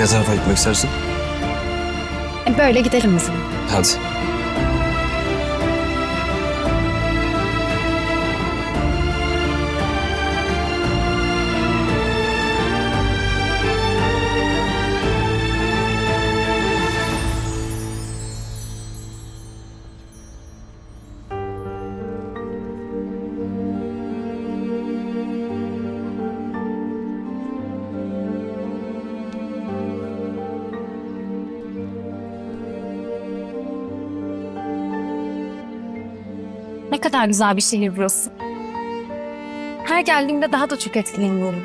Ne tarafa gitmek istersin? E, Böyle gidelim zaman. Hadi. Kadar güzel bir şehir burası. Her geldiğimde daha da çok etkileniyorum.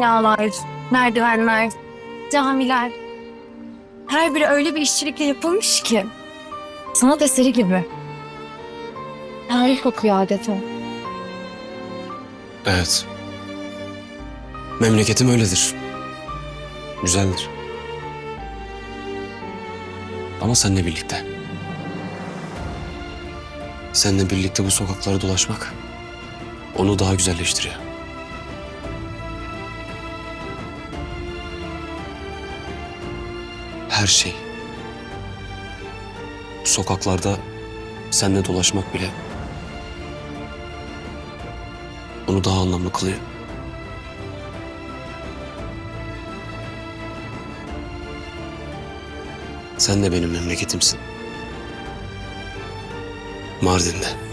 Yağlar, merdivenler, camiler. Her biri öyle bir işçilikle yapılmış ki. Sanat eseri gibi. Tarih kokuyor adeta. Evet. Memleketim öyledir. Güzeldir. Ama seninle birlikte. Seninle birlikte bu sokakları dolaşmak onu daha güzelleştiriyor. Her şey. Sokaklarda seninle dolaşmak bile onu daha anlamlı kılıyor. Sen de benim memleketimsin. Mardin'de.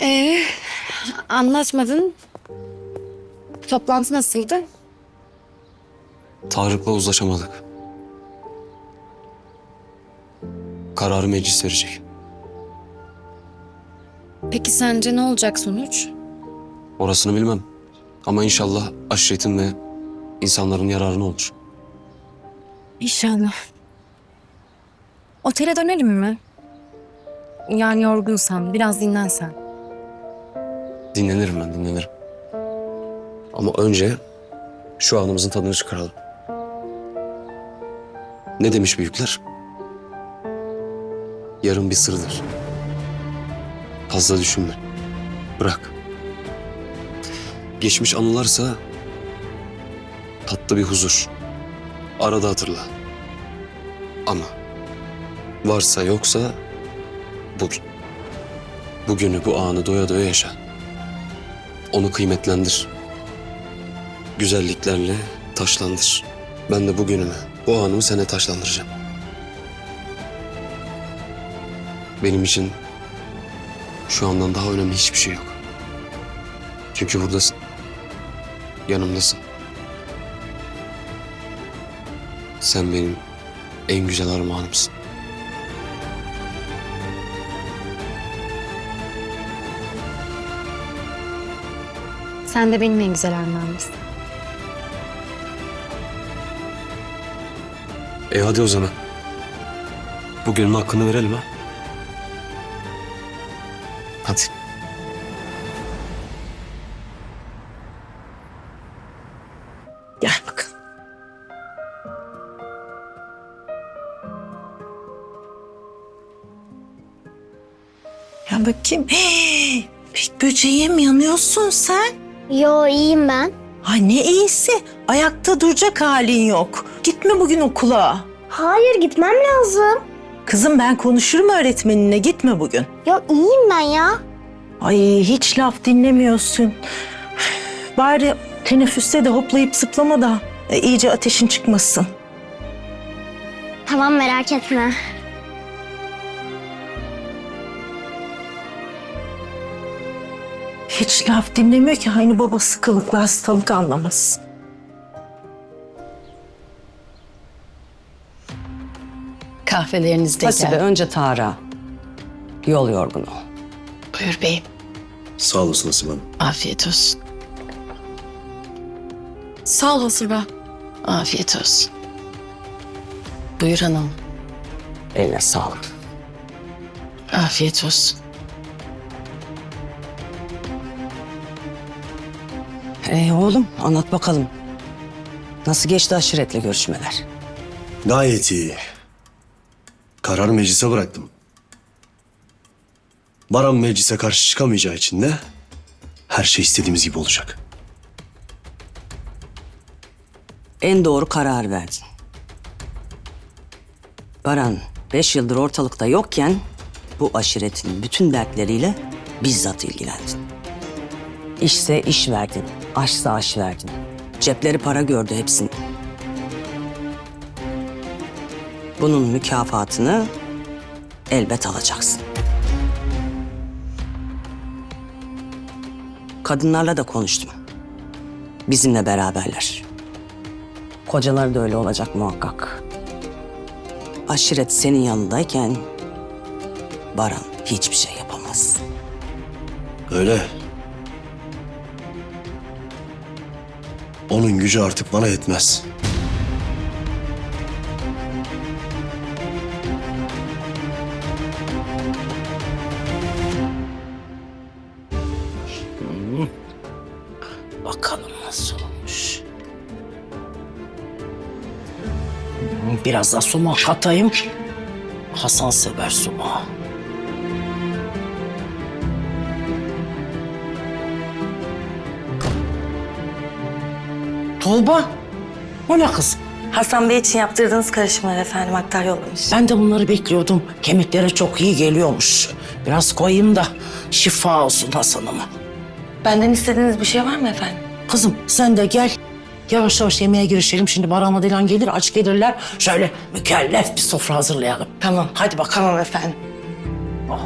Ee, anlatmadın. Toplantı nasıldı? Tarık'la uzlaşamadık. Kararı meclis verecek. Peki sence ne olacak sonuç? Orasını bilmem. Ama inşallah aşiretin ve insanların yararına olur. İnşallah. Otele dönelim mi? Yani yorgunsan, biraz dinlensen. Dinlenirim ben, dinlenirim. Ama önce şu anımızın tadını çıkaralım. Ne demiş büyükler? Yarın bir sırdır. Fazla düşünme. Bırak. Geçmiş anılarsa tatlı bir huzur. Arada hatırla. Ama varsa yoksa bugün. Bugünü bu anı doya doya yaşa. Onu kıymetlendir. Güzelliklerle taşlandır. Ben de bugünümü, bu anımı sana taşlandıracağım. Benim için şu andan daha önemli hiçbir şey yok. Çünkü buradasın. Yanımdasın. Sen benim en güzel armağanımsın. Sen de benim en güzel armağanımsın. E hadi o zaman. Bugünün hakkını verelim ha. Hadi. Gel bakalım. Ya bakayım. Hey, pek böceğe mi yanıyorsun sen? Yo iyiyim ben. Ay ne iyisi. Ayakta duracak halin yok. Gitme bugün okula. Hayır gitmem lazım. Kızım ben konuşurum öğretmeninle gitme bugün. Ya iyiyim ben ya. Ay hiç laf dinlemiyorsun. Bari teneffüste de hoplayıp zıplama da e, iyice ateşin çıkmasın. Tamam merak etme. Hiç laf dinlemiyor ki aynı babası kılıklı hastalık anlamaz. Kahveleriniz de Hasibe önce Tara. Yol yorgunu. Buyur beyim. Sağ olasın Asibe Hanım. Afiyet olsun. Sağ ol Hasibe. Afiyet olsun. Buyur hanım. Eline sağlık. Afiyet olsun. Ee oğlum anlat bakalım. Nasıl geçti aşiretle görüşmeler? Gayet iyi. Kararı meclise bıraktım. Baran meclise karşı çıkamayacağı için de her şey istediğimiz gibi olacak. En doğru karar verdin. Baran beş yıldır ortalıkta yokken bu aşiretin bütün dertleriyle bizzat ilgilendin. İşse iş verdin, aşsa aş verdin. Cepleri para gördü hepsinin. Bunun mükafatını elbet alacaksın. Kadınlarla da konuştum. Bizimle beraberler. Kocalar da öyle olacak muhakkak. Aşiret senin yanındayken Baran hiçbir şey yapamaz. Öyle. Onun gücü artık bana yetmez. Biraz da sumak katayım. Hasan sever sumağı. Tuğba. O ne kız? Hasan Bey için yaptırdığınız karışımlar efendim aktar yollamış. Ben de bunları bekliyordum. Kemiklere çok iyi geliyormuş. Biraz koyayım da şifa olsun Hasan'ıma. Benden istediğiniz bir şey var mı efendim? Kızım sen de gel. Yavaş yavaş yemeğe girişelim. Şimdi Baran'la Dilan gelir, aç gelirler. Şöyle mükellef bir sofra hazırlayalım. Tamam. Hadi bakalım. Efendim. Oh.